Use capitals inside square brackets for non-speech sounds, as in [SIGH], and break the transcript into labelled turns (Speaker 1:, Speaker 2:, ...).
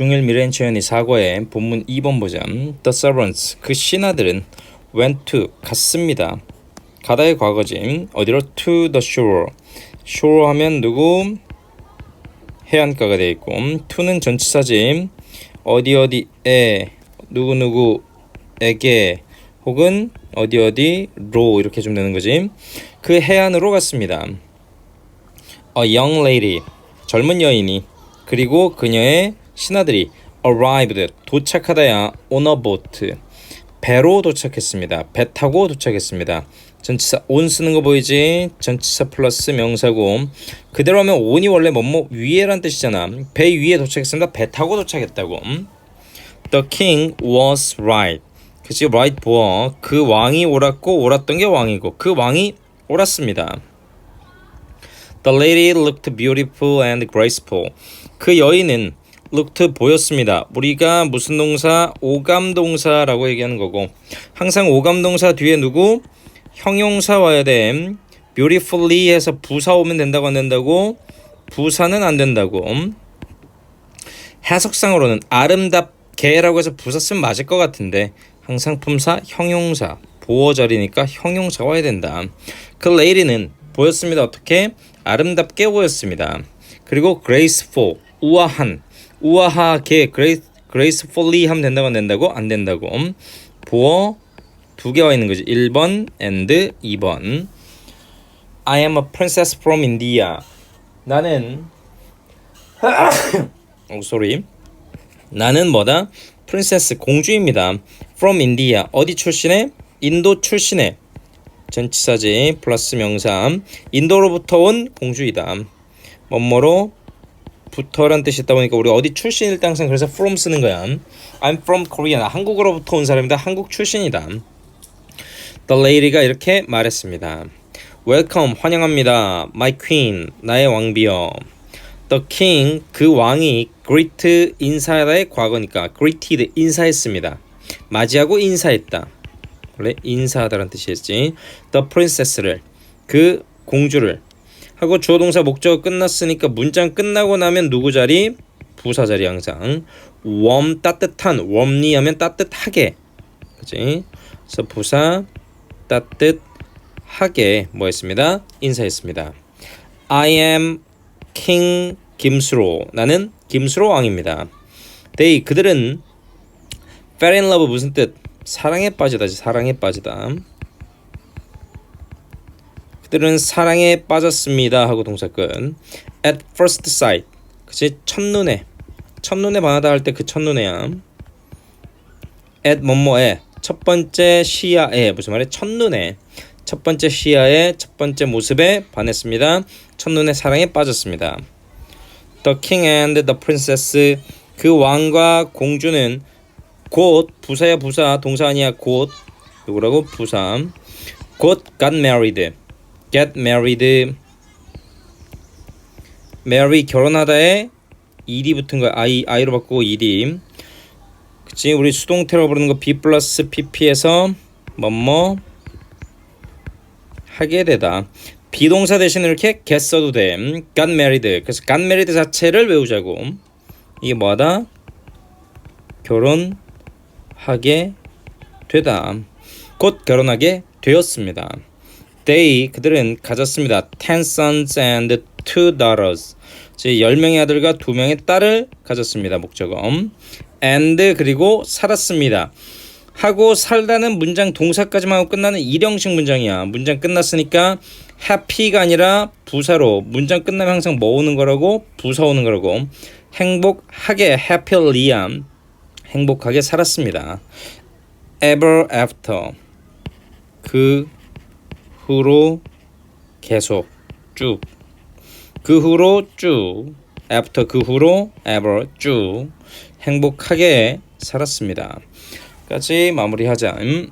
Speaker 1: 중일 미렌체연이 사과의 본문 2번 보자. The servants 그 신하들은 went to 갔습니다. 가다의 과거지. 어디로 to the shore. shore 하면 누구? 해안가가 돼 있고 to는 전치사지. 어디 어디에 누구 누구에게 혹은 어디 어디로 이렇게 좀 되는 거지. 그 해안으로 갔습니다. A young lady 젊은 여인이 그리고 그녀의 신하들이 arrived 도착하다야 on a boat 배로 도착했습니다. 배 타고 도착했습니다. 전치사 on 쓰는 거 보이지? 전치사 플러스 명사고 그대로 하면 on이 원래 뭐뭐 위에란 뜻이잖아. 배 위에 도착했습니다. 배 타고 도착했다고. The king was right. 그치 right 보어 그 왕이 옳았고 옳았던 게 왕이고 그 왕이 옳았습니다. The lady looked beautiful and graceful. 그 여인은 looked 보였습니다. 우리가 무슨 동사 오감 동사라고 얘기하는 거고 항상 오감 동사 뒤에 누구 형용사 와야 돼. beautifully 해서 부사 오면 된다고 안 된다고 부사는 안 된다고 해석상으로는 아름답게라고 해서 부사 쓰면 맞을 것 같은데 항상 품사 형용사 보어 자리니까 형용사가 와야 된다. 그 레이리는 보였습니다. 어떻게 아름답게 보였습니다. 그리고 graceful 우아한 우아하게 grace, gracefully 하면 된다고 안 된다고 안 된다고 보어 두 개와 있는 거지. 1번 and 2번. I am a princess from India. 나는 오 [COUGHS] sorry. 나는 뭐다? 프린세스 공주입니다. From India. 어디 출신의? 인도 출신의 전치사지 플러스 명사. 인도로부터 온 공주이다. 뭐뭐로 부터란 뜻이 있다 보니까 우리 어디 출신일 때 항상 그래서 from 쓰는 거야. I'm from Korea. 나 한국으로부터 온 사람이다. 한국 출신이다. The lady가 이렇게 말했습니다. Welcome, 환영합니다. My queen, 나의 왕비여. The king, 그 왕이 greet 인사의 과거니까 greeted 인사했습니다. 맞이하고 인사했다. 원래 인사하다라는 뜻이었지. The princess를 그 공주를 하고 주어 동사 목적어 끝났으니까 문장 끝나고 나면 누구 자리? 부사 자리 항상. warm 따뜻한 warmly 하면 따뜻하게. 그지? 그래서 부사 따뜻하게 뭐 했습니다? 인사했습니다. I am king 김수로. 나는 김수로 왕입니다. they 그들은 fell in love 무슨 뜻? 사랑에 빠지다지 사랑에 빠지다. 그들은 사랑에 빠졌습니다 하고 동사 끝. At first sight. 그치 첫눈에 첫눈에 반하다 할 때 그 첫눈에야. At 뭐뭐에 첫 번째 시야에 무슨 말이야? 첫눈에 첫 번째 시야에 첫 번째 모습에 반했습니다. 첫눈에 사랑에 빠졌습니다. The king and the princess 그 왕과 공주는 곧 부사야 부사 동사 아니야 곧 누구라고 부사 곧 got married get married. Marry 결혼하다에 ed이 붙은 거야. I로 바꾸고 ed. 그치? 우리 수동태로 부르는 거 b 플러스 pp에서 뭐뭐 하게 되다. 비동사 대신 이렇게 get 써도 돼. got married. 그래서 got married 자체를 외우자고. 이게 뭐하다? 결혼하게 되다. 곧 결혼하게 되었습니다 They 그들은 가졌습니다. Ten sons and two daughters. 즉 10명의 아들과 2명의 딸을 가졌습니다. 목적어. and 그리고 살았습니다. 하고 살다는 문장 동사까지만 하고 끝나는 일형식 문장이야. 문장 끝났으니까 happy가 아니라 부사로 문장 끝나면 항상 뭐 오는 거라고 부사 오는 거라고 행복하게 happily 행복하게 살았습니다. ever after 그 후로 계속 쭉. 그 후로 쭉. after 그 후로 ever 쭉 행복하게 살았습니다. 까지 마무리하자. 음.